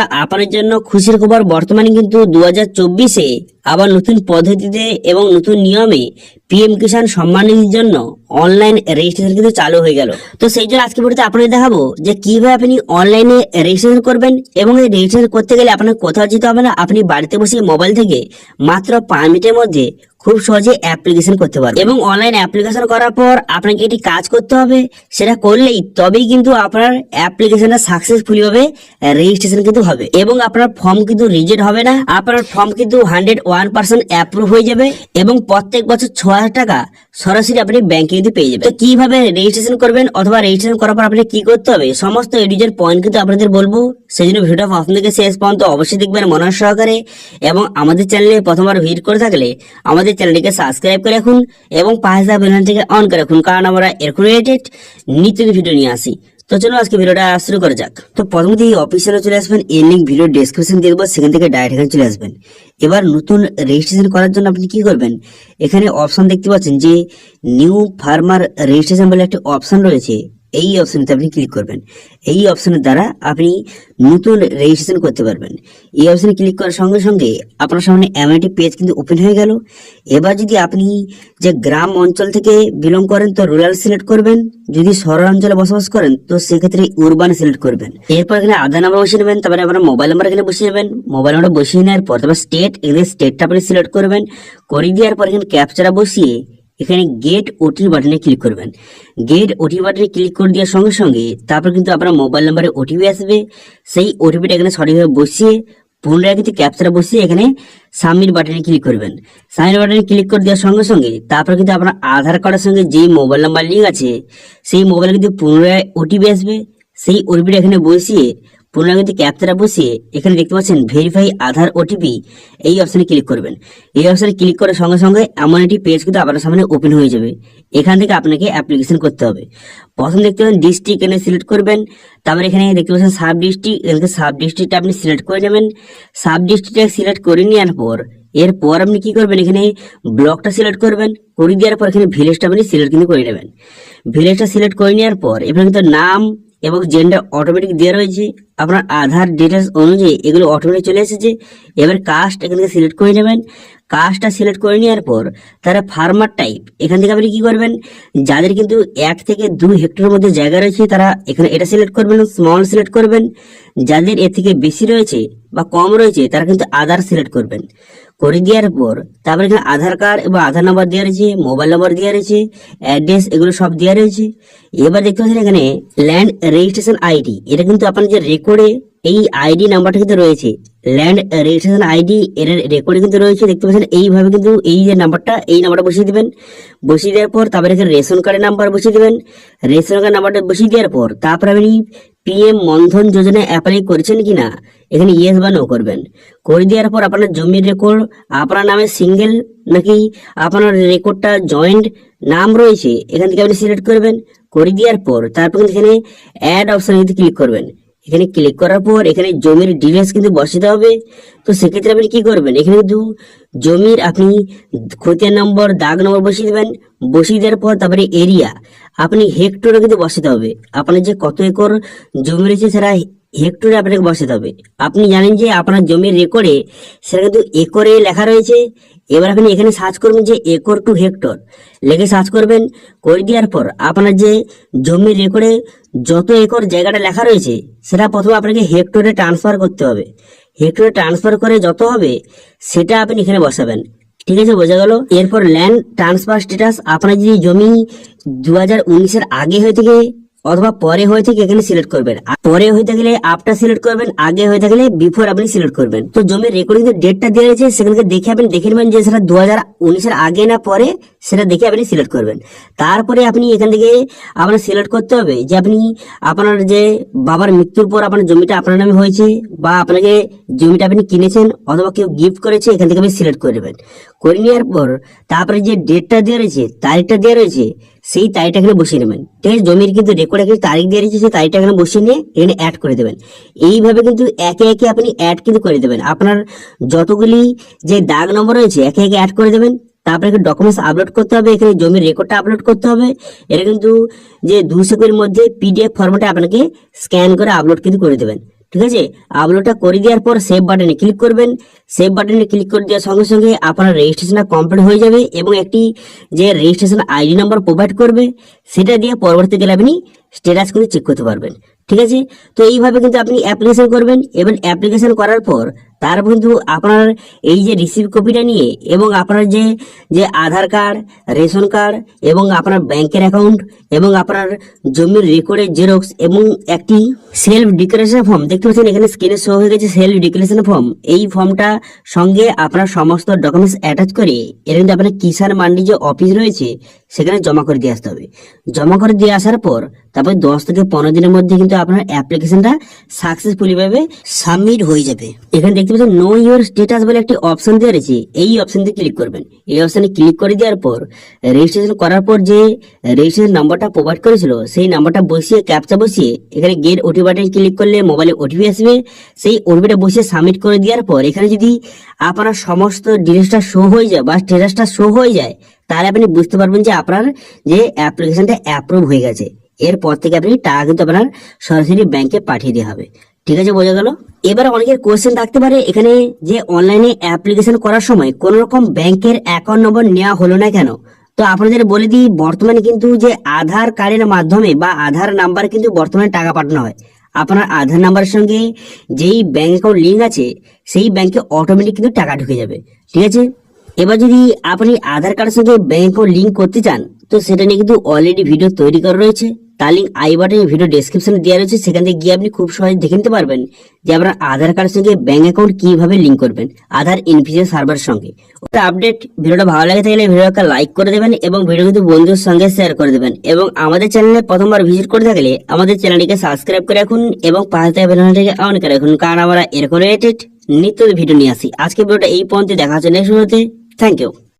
বন্ধুরা আপনার জন্য খুশির খবর বর্তমানে কিন্তু দু হাজার চব্বিশে আবার নতুন পদ্ধতিতে এবং নতুন নিয়মে পিএম কিষাণ সম্মান নিধির জন্য অনলাইন রেজিস্ট্রেশন কিন্তু চালু হয়ে গেল। তো সেই জন্য আজকে ভিডিওতে আপনাদের দেখাবো যে কীভাবে আপনি অনলাইনে রেজিস্ট্রেশন করবেন এবং এই রেজিস্ট্রেশন করতে গেলে আপনার কোথাও যেতে হবে না, আপনি বাড়িতে বসে মোবাইল থেকে মাত্র পাঁচ মিনিটের মধ্যে খুব সহজে অ্যাপ্লিকেশন করতে পারবেন এবং অনলাইন অ্যাপ্লিকেশন করার পর আপনাকে এটি কাজ করতে হবে, সেটা করলেই তবেই কিন্তু আপনার অ্যাপ্লিকেশনটা সাকসেসফুলি ভাবে রেজিস্ট্রেশন কিন্তু হবে। এবং আপনার ফর্ম কিন্তু রিজেক্ট হবে না, আপনার ফর্ম কিন্তু হান্ড্রেড ওয়ান পার্সেন্ট অ্যাপ্রুভ হয়ে যাবে এবং প্রত্যেক বছর ছ হাজার টাকা সরাসরি আপনি ব্যাংকে কিন্তু পেয়ে যাবেন। তো কীভাবে রেজিস্ট্রেশন করবেন অথবা রেজিস্ট্রেশন করার পর আপনি কি করতে হবে, সমস্ত এডিজের পয়েন্ট কিন্তু আপনাদের বলব। সেই জন্য ভিডিওটা থেকে শেষ পর্যন্ত অবশ্যই দেখবেন মনোজ সহকারে এবং আমাদের চ্যানেলে প্রথমবার ভিড় করে থাকলে আমাদের চ্যানেলটিকে সাবস্ক্রাইব করে রাখুন এবং থাকা বেলনটিকে অন করে রাখুন, কারণ আমরা এরকম রিলেটেড নিত্য ভিডিও নিয়ে আসি। তো চলো আজকে ভিডিওটা শুরু করা যাক। তো প্রথমত এই অফিসিয়ালে চলে আসবেন এর লিঙ্ক ভিডিও ডেসক্রিপশন দিয়ে সেখান থেকে ডাইরেক্ট এখানে চলে আসবেন। এবার নতুন রেজিস্ট্রেশন করার জন্য আপনি কি করবেন? এখানে অপশন দেখতে পাচ্ছেন যে নিউ ফার্মার রেজিস্ট্রেশন বলে একটা অপশন রয়েছে। এই অপশনতে আপনি ক্লিক করবেন। এই অপশনের দ্বারা আপনি নতুন রেজিস্ট্রেশন করতে পারবেন। এই অপশনে ক্লিক করার সঙ্গে সঙ্গে আপনার সামনে এমন একটি পেজ কিন্তু ওপেন হয়ে গেল। এবার যদি আপনি যে গ্রাম অঞ্চল থেকে বিলং করেন, তো রুরাল সিলেক্ট করবেন। যদি শহর অঞ্চলে বসবাস করেন, তো সেক্ষেত্রে উরবান সিলেক্ট করবেন। এরপর এখানে আধার নাম্বার বসিয়ে নেবেন, তারপরে আপনার মোবাইল নাম্বার এখানে বসিয়ে নেবেন। মোবাইল নাম্বার বসিয়ে নেওয়ার পর তারপর স্টেট এখানে স্টেটটা আপনি সিলেক্ট করবেন। করে দেওয়ার পর এখানে ক্যাপচারা বসিয়ে এখানে গেট ওটি বাটনে ক্লিক করবেন। গেট ওটি বাটনে ক্লিক করে দেওয়ার সঙ্গে সঙ্গে তারপর কিন্তু আপনার মোবাইল নাম্বারে ওটিপি আসবে। সেই ওটিপিটা এখানে সঠিকভাবে বসিয়ে পুনরায় কিন্তু ক্যাপচারা বসিয়ে এখানে সাবমিট বাটনে ক্লিক করবেন। সাবমিট বাটনে ক্লিক করে দেওয়ার সঙ্গে সঙ্গে তারপর কিন্তু আপনার আধার কার্ডের সঙ্গে যেই মোবাইল নাম্বার লিঙ্ক আছে, সেই মোবাইলে কিন্তু পুনরায় ওটিপি আসবে। সেই ওটিপিটা এখানে বসিয়ে কিন্তু ক্যাপচারা বসিয়ে এখানে দেখতে পাচ্ছেন ভেরিফাই আধার ওটিপি এই অপশনে ক্লিক করবেন। এই অপশনে ক্লিক করার সঙ্গে সঙ্গে এমন একটি পেজ কিন্তু আপনার সামনে ওপেন হয়ে যাবে। এখান থেকে আপনাকে অ্যাপ্লিকেশন করতে হবে। প্রথম দেখতে পাবেন ডিস্ট্রিক্ট এখানে সিলেক্ট করবেন। তারপর এখানে দেখতে পাচ্ছেন সাব ডিস্ট্রিক্ট এখানে সাব ডিস্ট্রিক্টটা আপনি সিলেক্ট করে নেবেন। সাব ডিস্ট্রিক্টটা সিলেক্ট করে নেওয়ার পর, এরপর আপনি কি করবেন এখানে ব্লকটা সিলেক্ট করবেন। করে দেওয়ার পর এখানে ভিলেজটা আপনি সিলেক্ট কিন্তু করে নেবেন। ভিলেজটা সিলেক্ট করে নেওয়ার পর এখানে কিন্তু নাম এবং জেন্ডার অটোমেটিক দেওয়া রয়েছে। আপনার আধার ডিটেলস অনুযায়ী এগুলো অটোমেটিক চলে এসেছে। এবার কাস্ট এখান থেকে সিলেক্ট করে নেবেন। কাস্টটা সিলেক্ট করে নেওয়ার পর তারা ফার্মার টাইপ এখান থেকে আপনি কী করবেন? যাদের কিন্তু এক থেকে দুই হেক্টরের মধ্যে জায়গা রয়েছে, তারা এখানে এটা সিলেক্ট করবেন স্মল সিলেক্ট করবেন। যাদের এর থেকে বেশি রয়েছে বা কম রয়েছে, তারা কিন্তু আধার সিলেক্ট করবেন। করে দেওয়ার পর তারপরে এখানে আধার কার্ড এবং আধার নাম্বার দেওয়া রয়েছে, মোবাইল নাম্বার দেওয়া রয়েছে, অ্যাড্রেস এগুলো সব দেওয়া রয়েছে। এবার দেখতে পাচ্ছেন এখানে ল্যান্ড রেজিস্ট্রেশন আইডি। এটা কিন্তু আপনার যে রেকর্ডে এই আইডি নাম্বারটা কিন্তু রয়েছে। ল্যান্ড রেজিস্ট্রেশন আইডি, এর রেকর্ডে কিন্তু রয়েছে। দেখতে পাচ্ছেন এইভাবে কিন্তু এই যে নাম্বারটা, এই নাম্বারটা বসিয়ে দিবেন। বসিয়ে দেওয়ার পর তারপরে এখানে রেশন কার্ডের নাম্বার বসিয়ে দেবেন। রেশন কার্ড নাম্বারটা বসিয়ে দেওয়ার পর তারপরে আপনি পিএম মনধন যোজনা অ্যাপ্লাই করেছেন কিনা? এখানে ইয়েস বা নো করবেন। করে দেওয়ার পর আপনার জমির রেকর্ড আপনার নামে সিঙ্গেল নাকি আপনার রেকর্ডটা জয়েন্ট নাম রয়েছে, এখান থেকে আপনি সিলেক্ট করবেন। করে দেওয়ার পর তারপর এখানে অ্যাড অপশন ক্লিক করবেন। এখানে ক্লিক করার পর এখানে জমির ডিটেলস কিন্তু বসাতে হবে। তো সেক্ষেত্রে আপনি কি করবেন? এখানে কিন্তু জমির আপনি খতিয়ান নম্বর দাগ নম্বর বসিয়ে দেবেন। বসিয়ে দেওয়ার পর তারপরে এরিয়া আপনি হেক্টরে কিন্তু বসাতে হবে। আপনার যে কত একর জমি রয়েছে সেটা হেক্টরে আপনাকে বসাতে হবে। আপনি জানেন যে আপনার জমির রেকর্ডে সেটা কিন্তু একরে লেখা রয়েছে। এবার আপনি এখানে সার্চ করবেন যে একর টু হেক্টর লেখে সার্চ করবেন, করে দেওয়ার পর আপনার যে জমির রেকর্ডে যত একর জায়গাটা লেখা রয়েছে, সেটা প্রথমে আপনাকে হেক্টরে ট্রান্সফার করতে হবে। হেক্টরে ট্রান্সফার করে যত হবে, সেটা আপনি এখানে বসাবেন। ঠিক আছে, বোঝা গেল? এরপর ল্যান্ড ট্রান্সফার স্ট্যাটাস আপনার যদি জমি দু হাজার উনিশের আগে হয়ে থেকে অথবা পরে হয়ে থেকে এখানে সিলেক্ট করবেন। পরে হয়ে থাকলে আফটার সিলেক্ট করবেন, আগে হয়ে থাকলে বিফোর আপনি সিলেক্ট করবেন। তো জমির রেকর্ডিং এর ডেটটা দেওয়া রয়েছে সেখানে দেখে আপনি দেখে নেবেন যে সেটা দু হাজার উনিশের আগে না পরে, সেটা দেখে আপনি সিলেক্ট করবেন। তারপরে আপনি এখান থেকে আপনার সিলেক্ট করতে হবে যে আপনি আপনার যে বাবার মৃত্যুর পর আপনার জমিটা আপনার নামে হয়েছে বা আপনাকে জমিটা আপনি কিনেছেন অথবা কেউ গিফট করেছে, এখান থেকে আপনি সিলেক্ট করে দেবেন করে নেওয়ার পর তারপরে যে ডেটটা দেওয়া রয়েছে, তারিখটা দেওয়া রয়েছে সেই তারিখটা এখানে বসিয়ে নেবেন। ঠিক আছে? জমির কিন্তু রেকর্ড একটা তারিখ দেওয়া রয়েছে সেই তারিখটা এখানে বসিয়ে নিয়ে এখানে অ্যাড করে দেবেন। এইভাবে কিন্তু একে একে আপনি অ্যাড কিন্তু করে দেবেন। আপনার যতগুলি যে দাগ নম্বর রয়েছে, একে একে অ্যাড করে দেবেন। তারপরে এখানে ডকুমেন্টস আপলোড করতে হবে, এখানে জমির রেকর্ডটা আপলোড করতে হবে। এটা কিন্তু যে দু সেকেন্ডের মধ্যে পিডিএফ ফরম্যাটে আপনাকে স্ক্যান করে আপলোড কিন্তু করে দেবেন। ঠিক আছে? আপলোডটা করে দেওয়ার পর সেভ বাটনে ক্লিক করবেন। সেভ বাটনে ক্লিক করে দেওয়ার সঙ্গে সঙ্গে আপনার রেজিস্ট্রেশনটা কমপ্লিট হয়ে যাবে এবং একটি যে রেজিস্ট্রেশন আইডি নাম্বার প্রোভাইড করবে, সেটা দিয়ে পরবর্তীকালে আপনি স্ট্যাটাস কিন্তু চেক করতে পারবেন। ঠিক আছে? তো এইভাবে কিন্তু আপনি অ্যাপ্লিকেশন করবেন। এবং অ্যাপ্লিকেশন করার পর তারপর কিন্তু আপনার এই যে রিসিভ কপিটা নিয়ে এবং আপনার যে যে আধার কার্ড রেশন কার্ড এবং আপনার ব্যাংকের অ্যাকাউন্ট এবং আপনার জমির রেকর্ডের জেরক্স এবং একটি সেলফ ডিক্লারেশন ফর্ম দেখতে পাচ্ছেন এখানে স্ক্রিনে শো হয়ে গেছে সেলফ ডিক্লারেশন ফর্ম এই ফর্মটা সঙ্গে আপনার সমস্ত ডকুমেন্টস অ্যাটাচ করে এটা কিন্তু আপনার কিষাণ মান্ডি যে অফিস রয়েছে, সেখানে জমা করে দিয়ে আসতে হবে। জমা করে দিয়ে আসার পর, তারপর দশ থেকে পনেরো দিনের মধ্যে কিন্তু আপনার অ্যাপ্লিকেশনটা সাকসেসফুলি ভাবে সাবমিট হয়ে যাবে। এখানে দেখতে পাচ্ছেন নো ইউর স্ট্যাটাস বলে একটি অপশন দেওয়া রয়েছে, এই অপশনটি ক্লিক করবেন। এই অপশনে ক্লিক করে দেওয়ার পর রেজিস্ট্রেশন করার পর যে রেজিস্ট্রেশন নাম্বারটা প্রোভাইড করেছিল, সেই নাম্বারটা বসিয়ে ক্যাপচা বসিয়ে, এখানে গেট ওটিপি বাটন ক্লিক করলে মোবাইলে ওটিপি আসবে। সেই ওটিপিটা বসিয়ে সাবমিট করে দেওয়ার পর, এখানে যদি আপনার সমস্ত ডিটেলসটা শো হয়ে যায় বা স্ট্যাটাসটা শো হয়ে যায়, তাহলে আপনি বুঝতে পারবেন যে আপনার যে অ্যাপ্লিকেশনটা অ্যাপ্রুভ হয়ে গেছে। এরপর থেকে আপনি টাকা কিন্তু আপনার সরাসরি ব্যাংকে পাঠিয়ে দেওয়া হবে। ঠিক আছে, বোঝা গেল? এবার অনেকের কোয়েশ্চেন থাকতে পারে, এখানে যে অনলাইনে অ্যাপ্লিকেশন করার সময় কোন রকম ব্যাংকের অ্যাকাউন্ট নম্বর নেওয়া হলো না কেন? তো আপনাদের বলে দিই, বর্তমানে কিন্তু যে আধার কার্ডের মাধ্যমে বা আধার নাম্বার কিন্তু বর্তমানে টাকা পাঠানো হয়। আপনার আধার নাম্বারের সঙ্গে যেই ব্যাংক অ্যাকাউন্ট লিঙ্ক আছে, সেই ব্যাংকে অটোমেটিক কিন্তু টাকা ঢুকে যাবে। ঠিক আছে? এবার যদি আপনি আধার কার্ডের সঙ্গে ব্যাংক অ্যাকাউন্ট লিঙ্ক করতে চান, তো সেটা নিয়ে কিন্তু অলরেডি ভিডিও তৈরি করা রয়েছে। তার লিঙ্ক আই বাটনে ভিডিও ডেসক্রিপশনে দেওয়া রয়েছে, সেখান থেকে গিয়ে আপনি খুব সহজে দেখে নিতে পারবেন যে আপনার আধার কার্ডের সঙ্গে ব্যাঙ্ক অ্যাকাউন্ট কীভাবে লিঙ্ক করবেন, আধার ইনফিজিয়াল সার্ভারের সঙ্গে। ওটা আপডেট ভিডিওটা ভালো লাগে থাকলে ভিডিওটা লাইক করে দেবেন এবং ভিডিও কিন্তু বন্ধুর সঙ্গে শেয়ার করে দেবেন। এবং আমাদের চ্যানেলে প্রথমবার ভিজিট করে থাকলে আমাদের চ্যানেলটিকে সাবস্ক্রাইব করে রাখুন এবং পাশে থাকা বেলনটিকে অন করে রাখুন, কারণ আমরা এরকম রিলেটেড নিত্য ভিডিও নিয়ে আসি। আজকে ভিডিওটা এই পর্যন্ত দেখা হচ্ছে নেক্সট ভিডিওতে থ্যাংক ইউ